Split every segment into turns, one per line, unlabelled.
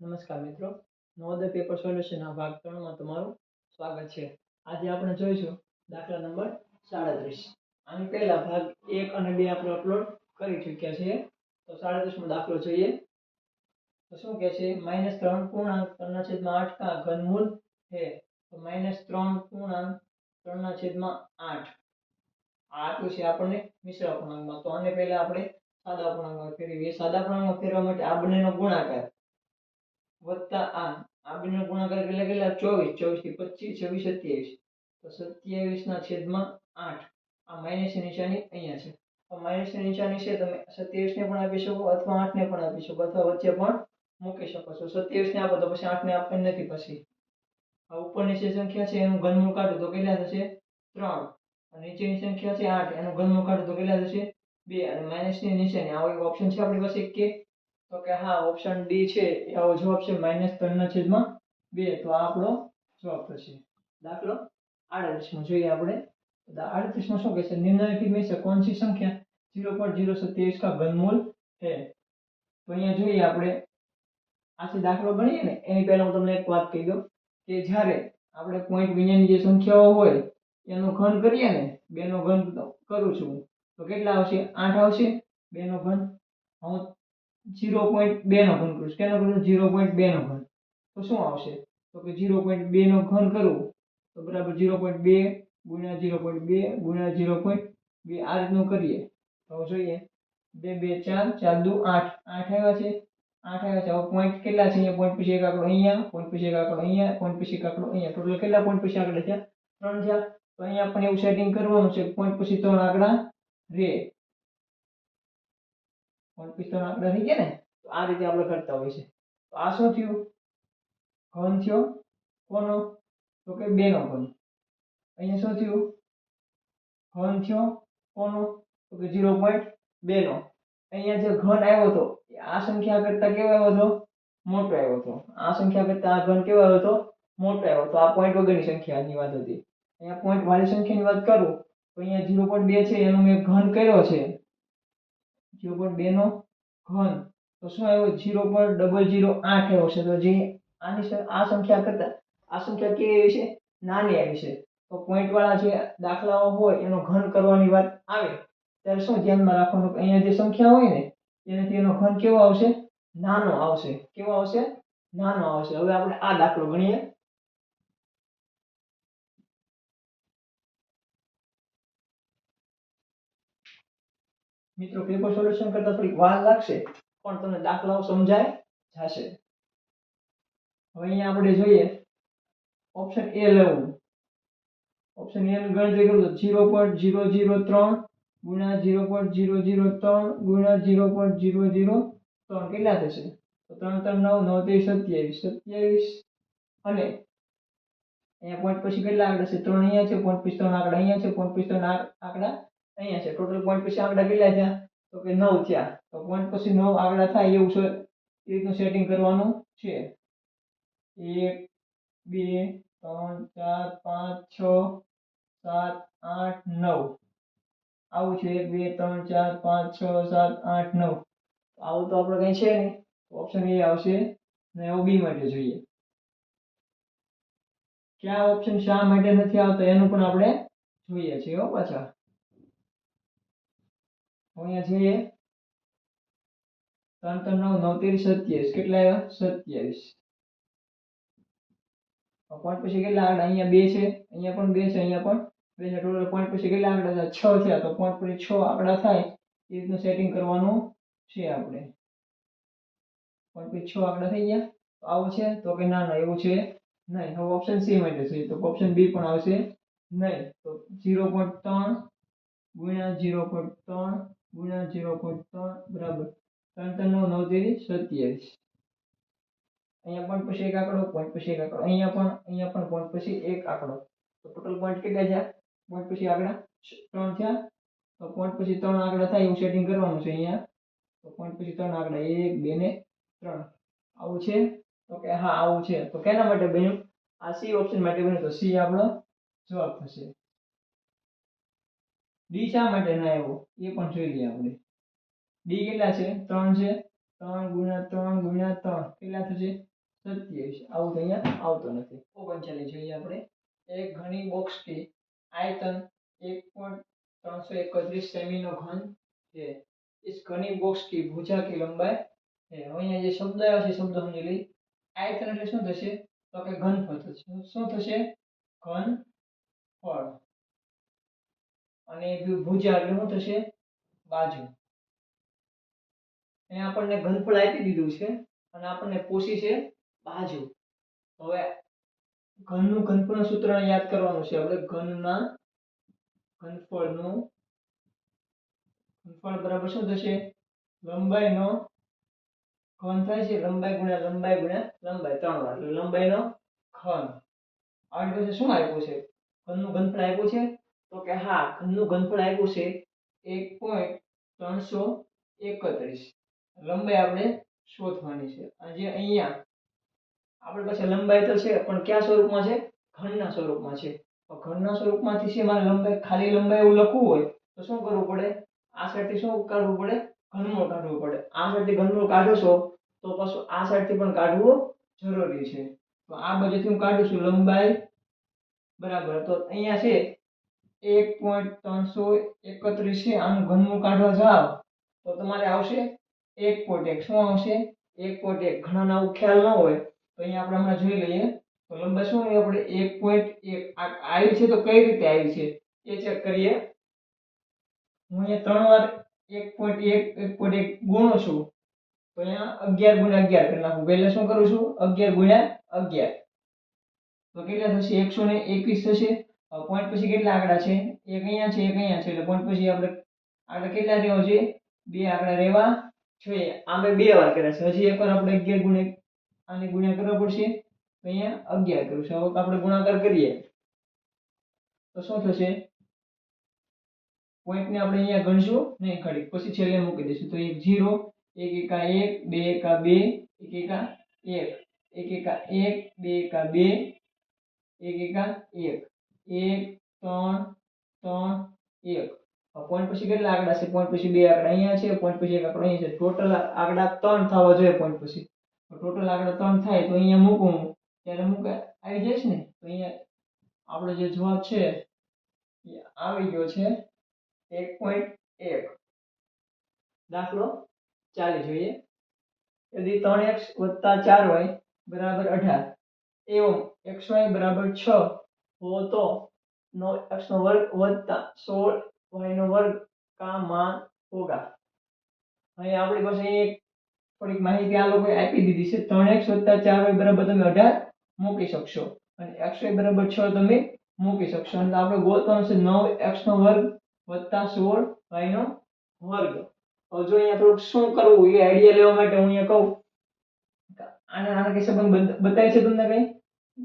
નમસ્કાર મિત્રો. નવોદય પેપર સોલ્યુશનના ભાગ ત્રણમાં તમારું સ્વાગત છે. આજે આપણે જોઈશું દાખલા નંબર સાડત્રીસ. આની પહેલા ભાગ એક અને બે આપણે અપલોડ કરી ચૂક્યા છીએ. તો સાડત્રીસમો દાખલો જોઈએ. તો શું કહે છે? માઇનસ ત્રણ પૂર્ણાંક ત્રણના છેદમાં આઠ કા ઘનમૂળ છે. તો માઇનસ ત્રણ પૂર્ણાંક ત્રણના છેદમાં આઠ. આપ્યું છે આપણને મિશ્ર અપૂર્ણાંકમાં તો આને પહેલા આપણે સાદા અપૂર્ણાંકમાં ફેરવીએ. સાદા અપૂર્ણાંકમાં ફેરવા માટે આ બંનેનો ગુણાકાર વત્તા આ આ બંનેનો ગુણાકાર કેટલા કેટલા? ચોવીસ. ચોવીસથી પચીસ, છવ્વીસ, સત્યાવીસ. તો સત્યાવીસ ના છેદમાં આઠ. આ માઇનસની નિશાની અહીંયા છે. માઇનસની નિશાની છે, તમે સત્યાવીસ ને પણ આપી શકો અથવા આઠ ને પણ આપી શકો અથવા વચ્ચે પણ મૂકી શકો છો. સત્યાવીસ ને આપો તો પછી આઠ ને આપવાની નથી પછી. આ ઉપરની જે સંખ્યા છે, એનું ઘનમૂળ કાઢો તો કેટલા થશે? ત્રણ. અને નીચેની સંખ્યા છે, આઠ. એનું ઘનમૂળ કાઢો તો કેટલા થશે? બે. અને માઇનસની નિશાની, આવો એક ઓપ્શન છે આપણી પાસે કે તો કે હા ઓપ્શન ડી છે, એ આવો જવાબ છે માઇનસ ત્રણના છેદમાં બે. તો આ આપણો જવાબ થશે. દાખલો આડત્રીસમાં જોઈએ આપણે. આડત્રીસમાં શું કહેશે? નિર્ણયથી મેં છે કોણસી સંખ્યા જીરો પોઈન્ટ જીરો સત્યાવીસ કા ઘનમૂલ હે તો અહીંયા જોઈએ આપણે. આથી દાખલો ગણીએ ને, એની પહેલાં હું તમને એક વાત કહી દઉં કે જ્યારે આપણે પોઈન્ટ વિનાની જે સંખ્યાઓ હોય, એનો ઘન કરીએ ને, બેનો ઘન કરું છું તો કેટલા આવશે? આઠ આવશે. બેનો ઘન, હું ઝીરો પોઈન્ટ બે નો ઘન કરું છું. કેનો કરું ઝીરો પોઈન્ટ બે નો ઘન. તો શું આવશે? તો કે ઝીરો પોઈન્ટ બે નો ઘન કરું, તો બરાબર જીરો પોઈન્ટ બે ગુણ્યા જીરો પોઈન્ટ બે ગુણ્યા ઝીરો પોઈન્ટ બે. આ રીતનું કરીએ. તો જોઈએ. બે બે, ચાર ચાર, દુ, આઠ. આઠ આવ્યા છે. આઠ આવ્યા છે. હવે પોઈન્ટ કેટલા છે અહીંયા? પોઈન્ટ પછી એક આંકડો અહીંયા પોઈન્ટ પછી એક આંકડો અહીંયા પોઈન્ટ પછી એક આંકડો અહીંયા. ટોટલ કેટલા પોઈન્ટ પછી આંકડા થયા ત્રણ થયા તો અહીંયા પણ એવું સેટિંગ કરવાનું છે. પોઈન્ટ પછી ત્રણ આંકડા રે. પછી ત્રણ આંકડા થઈ ગયા ને તો આ રીતે આપણે કરતા હોય છે તો આ શું થયું? ઘન થયો. કોનો? તો કે બે નો ઘન. અહીંયા શું થયું? ઘન થયો. કોનો? તો કે ઝીરો પોઈન્ટ બે નો અહીંયા જે ઘન આવ્યો હતો, એ આ સંખ્યા કરતા કેવો આવ્યો હતો? મોટો આવ્યો હતો. આ સંખ્યા કરતા આ ઘન કેવો આવ્યો હતો? મોટો આવ્યો હતો. આ પોઈન્ટ વગરની સંખ્યાની વાત હતી. અહીંયા પોઈન્ટ વાળી સંખ્યાની વાત કરું. તો અહીંયા ઝીરો પોઈન્ટ બે છે, એનો મેં ઘન કર્યો છે. ઝીરો પોઈન્ટ બે નો ઘન. તો શું આવ્યો? ઝીરો પોઈન્ટ ડબલ ઝીરો આઠ આવ્યો છે. તો જે આની આ સંખ્યા કરતા, આ સંખ્યા કેવી આવી છે? નાની આવી છે. તો પોઈન્ટ વાળા જે દાખલાઓ હોય, એનો ઘન કરવાની વાત આવે. ત્યારે શું ધ્યાનમાં રાખવાનું? અહીંયા જે સંખ્યા હોય ને, એનાથી એનો ઘન કેવો આવશે? નાનો આવશે. કેવો આવશે? નાનો આવશે. હવે આપણે આ દાખલો ગણીએ. મિત્રો પેપર સોલ્યુશન કરતા થોડીક વાર લાગશે, પણ તમને દાખલાઓ સમજાય જશે. હવે અહીંયા આપણે જોઈએ ઓપ્શન એ લેવું ઓપ્શન એ ગણતરી કરું તો ઝીરો પોઈન્ટ ઝીરો ઝીરો ત્રણ ગુણ્યા ઝીરો પોઈન્ટ ઝીરો ઝીરો ત્રણ ગુણ્યા ઝીરો પોઈન્ટ ઝીરો ઝીરો ત્રણ કેટલા થશે? તો ત્રણ ત્રણ, નવ નવ ત્રીસ સત્યાવીસ સત્યાવીસ. અને અહીંયા પોઈન્ટ પછી કેટલા આંકડા છે? ત્રણ અહીંયા છે પોઈન્ટ પછી ત્રણ આંકડા અહીંયા છે પોઈન્ટ પછી ત્રણ આંક- આંકડા અહીંયા છે. ટોટલ પોઈન્ટ પછી આંકડા કેટલા થયા? તો કે નવ થયા. તો પોઈન્ટ પછી નવ આંકડા થાય એવું છે. એ રીતનું સેટિંગ કરવાનું છે. એક, બે, ત્રણ, ચાર, પાંચ, છ, સાત, આઠ, નવ. આવું છે. એક, બે, ત્રણ, ચાર, પાંચ, છ, સાત, આઠ, નવ. આવું તો આપણે કઈ છે ઓપ્શન એ આવશે ને એવું બી માટે જોઈએ. ક્યાં ઓપ્શન શા માટે નથી આવતો એનું પણ આપણે જોઈએ છીએ હો પાછા. અહીંયા ત્રણ ત્રણ નવ નવ સત્યાવીસ, કેટલા આવ્યા? સત્યાવીસ. પછી કેટલા આંકડા અહીંયા બે છે પણ બે છે, અહીંયા પણ બે છે. કેટલા આંકડા થયા. છ થયા. એ રીતનું સેટિંગ કરવાનું છે આપણે. પોઈન્ટ પછી છ થઈ આવું છે? તો કે ના ના, એવું છે નહીં. હવે ઓપ્શન સી માટે છે તો ઓપ્શન બી પણ આવશે નહીં. તો ઝીરો પોઈન્ટ ત્રણ ગુણ્યા ઝીરો પોઈન્ટ ત્રણ ગુણ્યા ઝીરો પોઈન્ટ ત્રણ, બરાબર. ત્રણ ત્રણ નવ નવ તેરી સત્યાવીસ. અહીંયા પણ પછી એક આંકડો પોઈન્ટ પછી એક આંકડો. અહીંયા પણ અહીંયા પણ પોઈન્ટ પછી એક આંકડો. તો ટોટલ પોઈન્ટ કેટલા થયા? પોઈન્ટ પછી આંકડા ત્રણ થયા. તો પોઈન્ટ પછી ત્રણ આંકડા થાય એવું સેટિંગ કરવાનું છે અહીંયા. તો પોઈન્ટ પછી ત્રણ આંકડા એક, બે ને ત્રણ. આવું છે? તો કે હા, આવું છે. તો કેના માટે બન્યું? આ સી ઓપ્શન માટે બન્યું. તો સી આપણો જવાબ થશે. ડી શા માટે ના આવ્યો? એ પણ જોઈ લઈએ આપણે. ડી કેટલા છે? ત્રણ છે? ત્રણ ગુણ્યા ત્રણ ગુણ્યા ત્રણ. કેટલા થશે? સત્યાવીસ. આવું તો અહીંયા આવતો નથી. ઓગણચાલીસ જોઈએ આપણે. એક ઘણી બોક્સની આયતન એક પોઈન્ટ ત્રણસો એકત્રીસ સેમીનો ઘન છે. इस ઘની બોક્સની ભુજા કી લંબાઈ છે. અહીંયા જે શબ્દ આવ્યો છે શબ્દ સમજી લઈ આયતન એટલે શું થશે? તો કે ઘન ફળ થશે. શું થશે? ઘન ફળ અને ભુજા એટલે શું થશે બાજુ. અહીંયા આપણને ઘનફળ આપી દીધું છે અને આપણને પોષી છે બાજુ. હવે ઘનનું ઘનફળનું સૂત્ર યાદ કરવાનું છે. આપણે ઘનના ઘનફળનું ઘનફળ બરાબર શું થશે? લંબાઈનો ઘન થાય છે લંબાઈ ગુણ્યા લંબાઈ ગુણ્યા લંબાઈ ત્રણ વાર. એટલે લંબાઈનો ઘન. આગળ પછી શું આપ્યું છે? ઘનનું ઘનફળ આપ્યું છે? તો કે હા ઘનનું ઘનફળ આપ્યું છે એક પોઈન્ટ ત્રણસો એકત્રીસ. લંબાઈ આપણે શોધવાની છે. અને જે અહીંયા આપણે પાસે લંબાઈ તો છે, પણ કયા સ્વરૂપમાં છે? ઘનના સ્વરૂપમાં છે. તો ઘનના સ્વરૂપમાંથી છે, મારે લંબાઈ, ખાલી લંબાઈ એવું લખવું હોય, તો શું કરવું પડે? આ સાઈડથી શું કાઢવું પડે? ઘનમૂળ કાઢવું પડે. આ સાઈડથી ઘનમૂળ કાઢો તો પાછું આ સાઈડથી પણ કાઢવું જરૂરી છે. તો આ બાજુથી હું કાઢું છું લંબાઈ બરાબર. તો અહીંયા છે એક પોઈન્ટ ત્રણસો એકત્રીસ છે. આનું ઘનમૂળ કાઢવા જાવ તો તમારે આવશે એક પોઈન્ટ એક. શું આવશે? એક પોઈન્ટ એક. ઘણાના આવું ખ્યાલ ન હોય તો અહીંયા આપણે હમણાં જોઈ લઈએ. તો લંબાઈ શું આપણે એક પોઈન્ટ એક. આવી છે તો કઈ રીતે આવી છે? એ ચેક કરીએ. હું અહીંયા ત્રણ વાર એક પોઈન્ટ એક એક પોઈન્ટ એક ગુણું છું. તો અહીંયા અગિયાર ગુણ્યા અગિયાર કરી નાખું. પહેલે શું કરું છું? અગિયાર ગુણ્યા અગિયાર. તો કેટલા થશે? એકસો ને એકવીસ થશે. પોઈન્ટ પછી કેટલા આંકડા છે? એક અહીંયા છે, એક અહીંયા છે. એટલે પોઈન્ટ પછી આપણે આંકડા કેટલા રહેવા છે? બે આંકડા રહેવા જોઈએ આમે બે વાર કર્યા છે. હજી એકવાર આપણે અગિયાર ગુણ્યા આને ગુણ્યા કરવા પડશે. તો અહીંયા અગિયાર કરું છે. હવે આપણે ગુણાકાર કરીએ. તો શું થશે? પોઈન્ટને આપણે અહીંયા ગણશું નહીં ખડી પછી છેલ્લે મૂકી દઈશું. તો એક જીરો, એક એકા એક, બે એકા બે, એક એકા એક. એક એકા એક, બે એકા બે, એક એકા એક. એક, ત્રણ ત્રણ, એક. પોઈન્ટ પછી કેટલા આંકડા છે? પોઈન્ટ પછી બે આંકડા અહીંયા છે પોઈન્ટ પછી એક આંકડો અહીંયા છે. ટોટલ આંકડા ત્રણ થવા જોઈએ પોઈન્ટ પછી. ટોટલ આંકડા ત્રણ થાય તો અહીંયા મૂકું ત્યારે મૂકે આવી જઈશ ને? તો અહીંયા આપણો જે જવાબ છે, એ આવી ગયો છે એક પોઈન્ટ એક. દાખલો ચાલી જોઈએ. यदि ત્રણ એક્સ વત્તા ચાર વાય બરાબર અઢાર. એવો એક્સ વાય બરાબર છ. હો તો નવ એક્સ નો વર્ગ વત્તા સોળ વાય નો વર્ગ કામાં હોગા અહીં આપણી પાસે એક થોડીક માહિતી આ લોકોએ આપી દીધી છે ત્રણ એક્સ વત્તા ચાર વાય બરાબર તમે અઢાર મૂકી શકશો અને એક્સ વાય બરાબર છ તમે મૂકી શકશો અને આપણે ગોતવાનું છે નવ એક્સ નો વર્ગ વત્તા સોળ વાય નો વર્ગ હવે જો અહીંયા થોડુંક શું કરવું એ આઈડિયા લેવા માટે હું અહીંયા કહું આને આના કઈ સંબંધ બતાવી છે તમને કઈ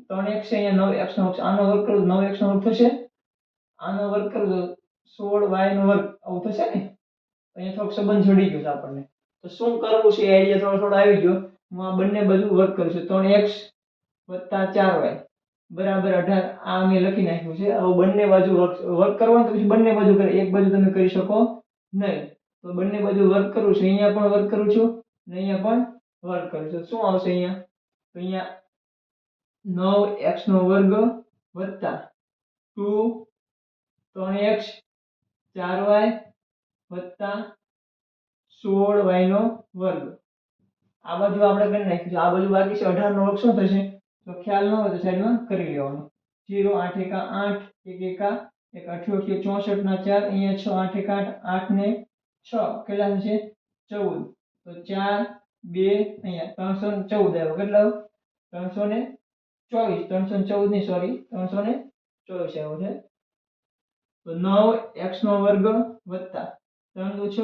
ત્રણ એક્સ અહીંયા નવ એક્સ નો આનો વર્ગ કરો નવ એક્સ નો વર્ગ થશે. આનો વર્ગ કરો તો સોળ વાય નો વર્ગ. આવું થશે ને? અહીંયા થોડોક સંબંધ જોડી ગયો છે આપણને. તો શું કરવું છે? આઈડિયા થોડો થોડો આવી ગયો. હું આ બંને બધું વર્ક કરું છું. ત્રણ એક્સ વત્તા ચાર વાય. બરાબર અઢાર. આ મેં લખી નાખ્યું છે. હવે બંને બાજુ વર્ક કરવાનું તો પછી બંને બાજુ કરે, એક બાજુ તમે કરી શકો નહીં. તો બંને બાજુ વર્ક કરું છું. અહીંયા પણ વર્ક કરું છું અને અહીંયા પણ વર્ક કરું છું. શું આવશે અહીંયા? તો અહીંયા નવ એક્સ નો વર્ગ વત્તા ટુ ત્રણ એક્સ ચાર વાય વત્તા સોળ વાય નો વર્ગ. આ બાજુ આપણે કરી નાખીશું. આ બાજુ બાકી છે અઢાર નો વર્ગ શું થશે? તો ખ્યાલ ન હોય તો સાઈડમાં કરી લેવાનો. જીરો, આઠ, એકા, આઠ, એક, એકા, એક અઠ્યોતેર ચોસઠ, ના ચાર, અહીંયા છ, આઠ, એક, આઠ આઠ, ને છ. કેટલા થશે? ચૌદ. તો ચાર, બે, અહીંયા ત્રણસો ચૌદ આવ્યો. કેટલા ત્રણસો ને ચોવીસ, ત્રણસો ચૌદની સોરી, ત્રણસો ને ચોવીસ આવ્યો છે. તો નવ એક્સ નો વર્ગ વત્તા ત્રણ દુ છ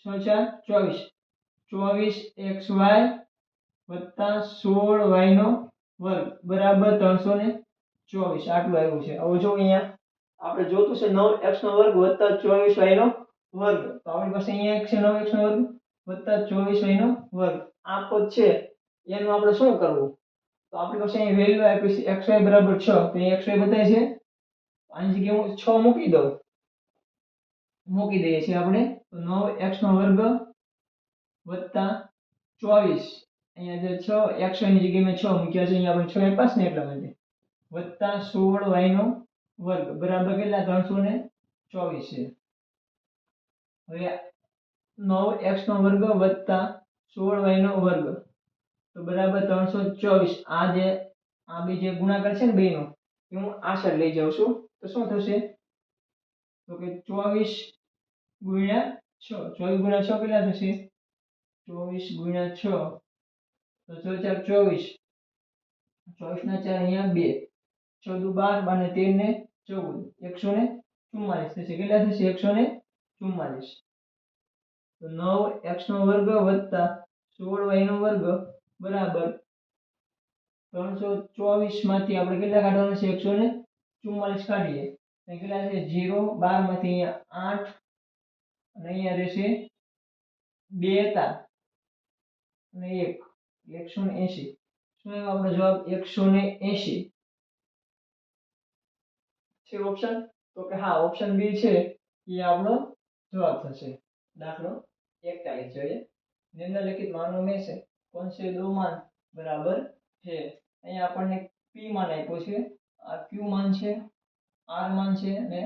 છ ચાર, ચોવીસ. ચોવીસ એક્સ વાય વત્તા સોળ વાય નો વર્ગ, બરાબર ત્રણસો ને ચોવીસ. આટલું આવ્યું છે. હવે જો અહીંયા આપણે જોતું છે નવ એક્સ નો વર્ગ વત્તા ચોવીસ વાય નો વર્ગ. તો આપણી પાસે અહીંયા એક છે નવ એક્સ નો વર્ગ વત્તા ચોવીસ વાય નો વર્ગ. આ પદ છે. એનું આપણે શું કરવું? તો આપણી પાસે અહીં વેલ્યુ આપી છે એક્સ વાય બરાબર છ. તો અહીં એક્સ વાય બતાવે છે. આની જગ્યાએ હું છ મૂકી દઉં. મૂકી દઈએ છીએ આપણે. તો નવ એક્સ નો વર્ગ વત્તા ચોવીસ. અહીંયા જે છ એકસો ની જગ્યાએ મેં છ મૂક્યા છે. અહીંયા આપણે છ આપ્યા છે ને એટલા માટે. વત્તા સોળ વાયનો વર્ગ. બરાબર કેટલા? ત્રણસો ને ચોવીસ છે. હવે નવ એક્સ નો વર્ગ વત્તા સોળ વાયનો વર્ગ. તો બરાબર ત્રણસો ચોવીસ. આ જે, આ બે જે ગુણાકાર છે ને બેનો, એ હું આશર લઈ જાઉં છું. તો શું થશે? તો કે ચોવીસ ગુણ્યા છ. ચોવીસ ગુણ્યા છ કેટલા થશે? ચોવીસ ગુણ્યા છ. તો છ ચાર ચોવીસ. ચોવીસ ના ચાર અહીંયા બે. ચૌદ બાર બાર ને તેર ને ચૌદ. એકસો ને ચુમ્માલીસ થશે. કેટલા થશે? એકસો ને ચુમ્માલીસ. તો નવ એક્સ નો વર્ગ વત્તા સોળ વાય નો વર્ગ બરાબર. ત્રણસો ચોવીસમાંથી આપણે કેટલા કાઢવાના છે? એકસો ને ચુમ્માલીસ કાઢીએ. કેટલા છે? જીરો બારમાંથી અહીંયા આઠ અને અહીંયા રહેશે બે હતા અને એક. એકસો ને એસી શું આવ્યો આપણો જવાબ? એકસો ને એસી છે ઓપ્શન તો કે હા ઓપ્શન બી છે. એ આપણો જવાબ થશે. દાખલો એકતાલીસ જોઈએ. નિમ્નલિખિત માનો में કોન્સેડોમાન બરાબર છે. અહીંયા આપણને પી માન આપ્યો છે. આ ક્યુ માન છે આર માન છે અને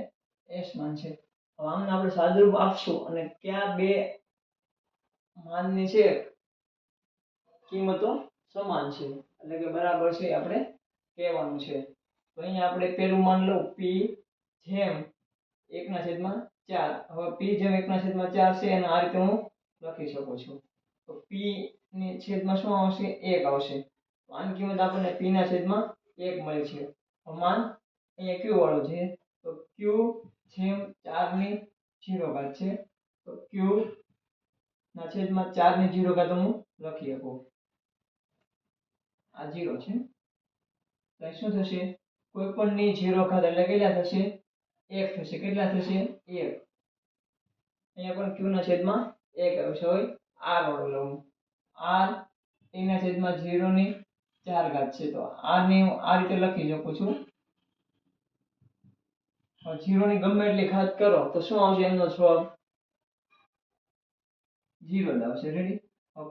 એસ માન છે. હવે આમને આપણે સાદરૂપ આપશું અને ક્યાં બે માનની છે? કિંમતો સમાન છે. એટલે કે બરાબર છે આપણે કહેવાનું છે. તો અહીંયા આપણે પહેલું માન લઉં. પી જેમ એકના છેદમાં ચાર. હવે પી જેમ એકના છેદમાં ચાર છે એને આ રીતે હું લખી શકું છું. તો p ની છેદમાં શું આવશે? એક આવશે. તો આની કિંમત આપણને p ના છેદમાં એક મળી છે. સમાન માન અહીંયા q વાળું છે. તો q જેમ ચારની જીરો ઘાત છે. તો q ના છેદમાં ચારની જીરો ઘાત હું લખી શકું. આ જીરો છે. તો શું થશે? કોઈ પણ ની જીરો ઘાત એટલે કેટલા થશે? એક થશે. કેટલા થશે? એક. અહીંયા પણ q ના છેદમાં એક આવશે. હવે r વાળું લઉં. r એના છેદમાં જીરો ની ચાર ઘાત છે. તો r ને હું આ રીતે લખી શકું છું. જીરો ની ગમે એટલી ઘાત કરો તો શું આવશે? એમનો જવાબ જ આવશે. રેડી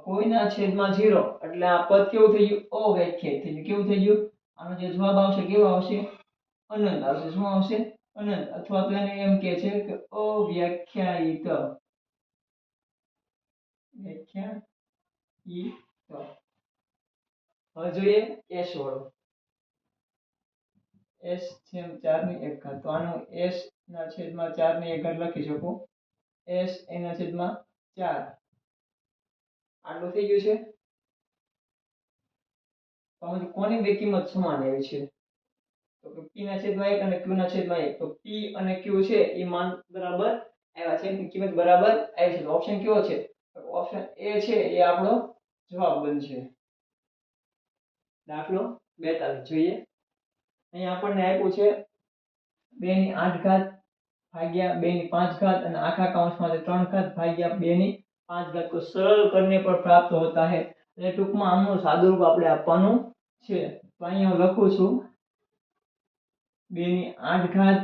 કોઈના છેદમાં જીરો એટલે આ પદ કેવું થઈ ગયું? અવ્યાખ્યાયિત થઈ ગયું. કેવું થઈ ગયું? આનો જે જવાબ આવશે કેવો આવશે? અનંત આવશે. શું આવશે? અનંત. અથવા તો એને એમ કે છે કે અવ્યાખ્યાયિત. હવે જોઈએ એસ વાળો. એસ છે ચાર એક ઘાત. તો આનું એસ છેદમાં ચાર એક ઘાત લખી શકું. એસ એના છેદમાં ચાર. આટલું થઈ ગયું છે? તો કોની બે કિંમત સમાન આવી છે? તો કે p ના છેદમાં એક અને q ના છેદમાં એક. તો p અને q છે, એ માન બરાબર આવ્યા છે. કિંમત બરાબર આવી છે. ઓપ્શન કેવો છે? ઓપ્શન એ છે એ આપણો જવાબ બનશે. દાખલો બેતાલીસ, જોઈએ. અહીંયા આપણને આપ્યું છે બે ની આઠ ઘાત ભાગ્યા બે ની પાંચ ઘાત અને આખા કાઉન્સમાંથી ત્રણ ઘાત ભાગ્યા બે ની પાંચ ઘાત. કો સરળ કરીને પણ પ્રાપ્ત હોતા હે. એટલે ટૂંકમાં આમનું સાદુરૂપ આપણે આપવાનું છે. તો અહીંયા હું લખું છું બે ની આઠ ઘાત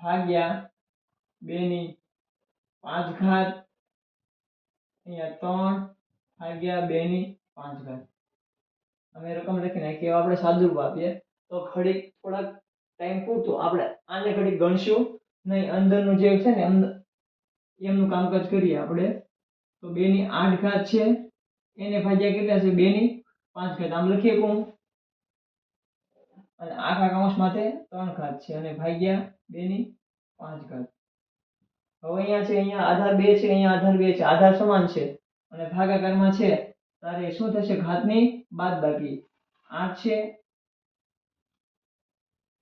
ભાગ્યા બે ની પાંચ ઘાત અહીંયા ત્રણ ભાગ્યા બે પાંચ ઘાત. અમે રકમ લખી નાખીએ આપણે સાદુરૂપ આપીએ. તો ઘડીક થોડાક ટાઈમ પૂરતું. આપણે આને ઘડીક ગણશું. નહીં, અંદરનું જે છે ને એમનું કામકાજ કરીએ આપણે. તો બે ની આઠ ઘાત છે. એને ભાગ્યા કેટલા છે? બે ની પાંચ ઘાત. આમ લખીએ કોણ અને આખા કૌંસ માટે ત્રણ ઘાત છે. અને ભાગ્યા બે ની પાંચ ઘાત. હવે અહીંયા છે, અહીંયા આધાર બે છે, અહીંયા આધાર બે છે, આધાર સમાન છે. અને ભાગાકારમાં છે, તારે શું થશે? ઘાતની બાદબાકી. આઠ છે,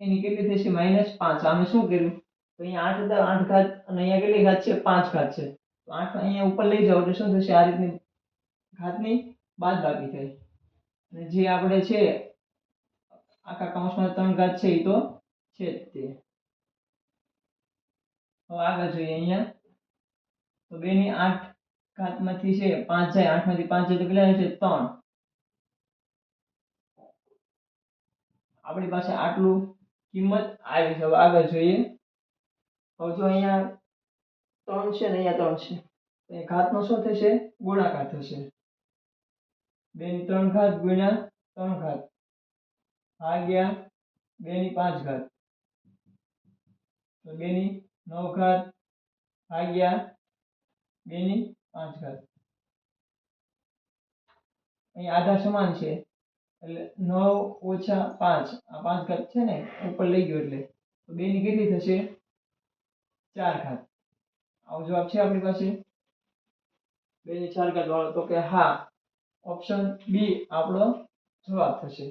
એની કેટલી થશે? માઇનસ પાંચ. આમે શું કર્યું? તો અહીંયા આઠ હતા, આઠ ઘાત, અને અહીંયા કેટલી ઘાત છે? પાંચ ઘાત છે. તો આઠ અહીંયા ઉપર લઈ જાઓ, એટલે શું થશે? આ રીતની ઘાતની બાદબાકી થઈ. અને જે આપણે છે, આખા કૌંસમાં ત્રણ ઘાત છે એ તો છે જ તે. આગળ જોઈએ અહીંયા તો બે ની આઠ ઘાતમાંથી છે પાંચ જાય આઠમાંથી પાંચ જાય તો કેટલા રહેશે ત્રણ આપણી પાસે આટલું કિંમત આવી છે હવે આગળ જોઈએ હવે જો અહીંયા ત્રણ છે ને અહીંયા ત્રણ છે તો એ ઘાતનો શું થશે ગુણાકાર થશે બે ની ત્રણ ઘાત ગુણ્યા ત્રણ ઘાત ભાગ્યા બે ની પાંચ ઘાત તો બે ની નવ ઘાત ભાગ્યા બે ની પાંચ ઘાત અહીં આધા સમાન છે, એટલે નવ ઓછા પાંચ, આ પાંચ ઘાત છે ને, ઉપર લઈ ગયો એટલે. તો બે ની કેટલી થશે? ચાર ઘાત આવો જવાબ છે આપણી પાસે? બે ની ચાર ઘાત વાળો તો કે હા. ઓપ્શન બી આપણો જવાબ થશે.